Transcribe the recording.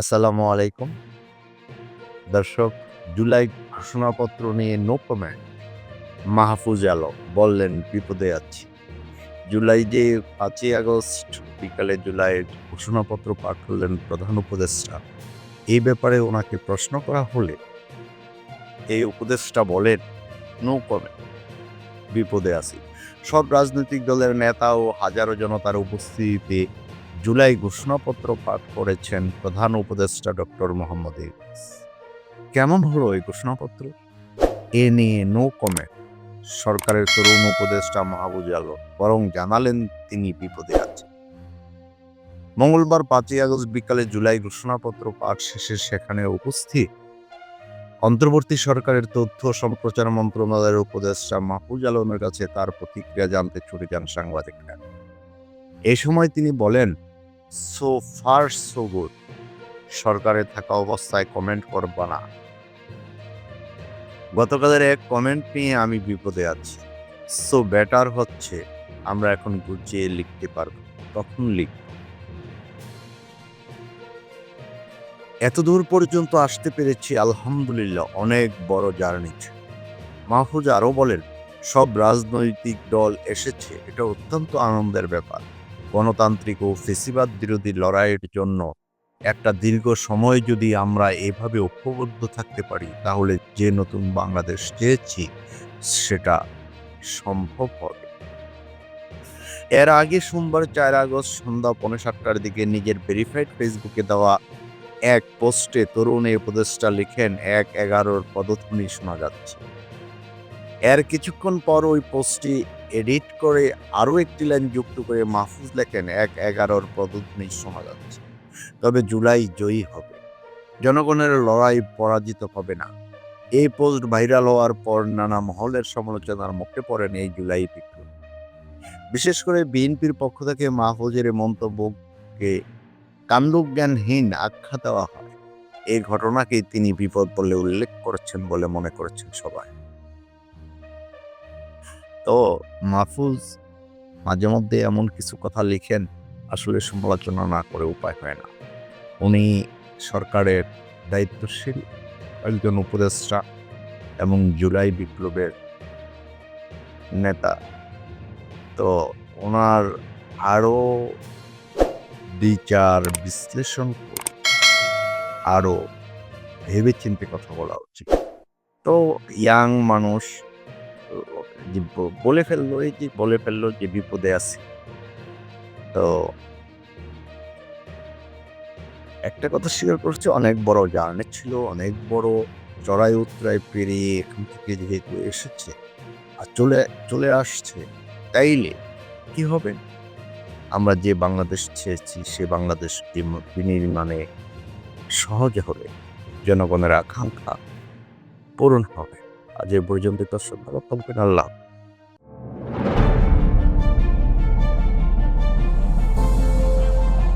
আসসালামু আলাইকুম। দর্শক, জুলাই ঘোষণাপত্র নিয়ে নো কমেন্ট মাহফুজ আলম বললেন, বিপদে আছি। জুলাই যে পাঁচই আগস্ট, বিকালে জুলাইয়ের ঘোষণাপত্র পাঠ করলেন প্রধান উপদেষ্টা। এই ব্যাপারে ওনাকে প্রশ্ন করা হলে এই উপদেষ্টা বলেন নো কমেন্ট বিপদে আছি। সব রাজনৈতিক দলের নেতা ও হাজারো জনতার উপস্থিতিতে জুলাই ঘোষণাপত্র পাঠ করেছেন প্রধান উপদেষ্টা ডক্টর মোহাম্মদ ইউনূস। কেমন হলো এই ঘোষণাপত্র? এ নিয়ে নো কমেন্ট, সরকারের তরুণ উপদেষ্টা মাহবুজ আলম বরং জানালেন তিনি বিপদে আছেন। মঙ্গলবার পাঁচই আগস্ট বিকালে জুলাই ঘোষণাপত্র পাঠ শেষে সেখানে উপস্থিত অন্তর্বর্তী সরকারের তথ্য সম্প্রচার মন্ত্রণালয়ের উপদেষ্টা মাহফুজ আলমের কাছে তার প্রতিক্রিয়া জানতে ছুটে যান সাংবাদিকরা। এ সময় তিনি বলেন সো ফার সো গুড। সরকারে থাকা অবস্থায় কমেন্ট করবা না। গতকালের এক কমেন্ট নিয়ে আমি বিপদে আছি। সো বেটার হচ্ছে, আমরা এখন গুছিয়ে লিখতে পারব। তখন লিখ এত দূর পর্যন্ত আসতে পেরেছি, আলহামদুলিল্লাহ, অনেক বড় জার্নি মাহফুজ আরও বলেন, সব রাজনৈতিক দল এসেছে, এটা অত্যন্ত আনন্দের ব্যাপার। গণতান্ত্রিক ও ফেসিবাদ বিরোধী লড়াইয়ের জন্য একটা দীর্ঘ সময় যদি আমরা এভাবে ঐক্যবদ্ধ থাকতে পারি, তাহলে যে নতুন বাংলাদেশ চেয়েছি, সেটা সম্ভব হবে। এর আগে সোমবার চার আগস্ট সন্ধ্যা পৌনে সাতটার দিকে নিজের ভেরিফাইড ফেসবুকে দেওয়া এক পোস্টে তরুণ এই উপদেষ্টা লিখেন, এক এগারোর পদধ্বনি শোনা যাচ্ছে। এর কিছুক্ষণ পর ওই পোস্টটি এডিট করে আরও একটি লাইন যুক্ত করে মাহফুজ লেখেন, এক এগারোর পদধ্বনি শোনা যাচ্ছে তবে জুলাই জয়ী হবে। জনগণের লড়াই পরাজিত হবে না। এই পোস্ট ভাইরাল হওয়ার পর নানা মহলের সমালোচনার মুখে পড়েন এই জুলাই বিপ্লব। বিশেষ করে বিএনপির পক্ষ থেকে মাহফুজের মন্তব্যকে কাণ্ডজ্ঞানহীন আখ্যা দেওয়া হয়। এই ঘটনাকেই তিনি বিপদ বলে উল্লেখ করেছেন বলে মনে করেছেন সবাই। তো মাহফুজ মাঝে মধ্যে এমন কিছু কথা লিখেন, আসলে সমালোচনা না করে উপায় হয় না। উনি সরকারের দায়িত্বশীল, একজন উপদেষ্টা এবং জুলাই বিপ্লবের নেতা। তো ওনার আরও বিচার, বিশ্লেষণ আরও ভেবে চিন্তে কথা বলা উচিত। তো ইয়াং মানুষ যে বলে ফেলল, এই যে বলে ফেলল যে বিপদে আছে। তো একটা কথা স্বীকার করছে, অনেক বড় জার্নি ছিল, অনেক বড় চড়াই উতরাই পেরিয়ে এখান থেকে যেহেতু এসেছে আর চলে চলে আসছে, তাইলে কি হবে? আমরা যে বাংলাদেশ চেয়েছি, সে বাংলাদেশ বিম- বিনির্মাণে সহজে হবে, জনগণের আকাঙ্ক্ষা পূরণ হবে। আজ এ পর্যন্ত দর্শক ভালো থাকবেন আল্লাহ।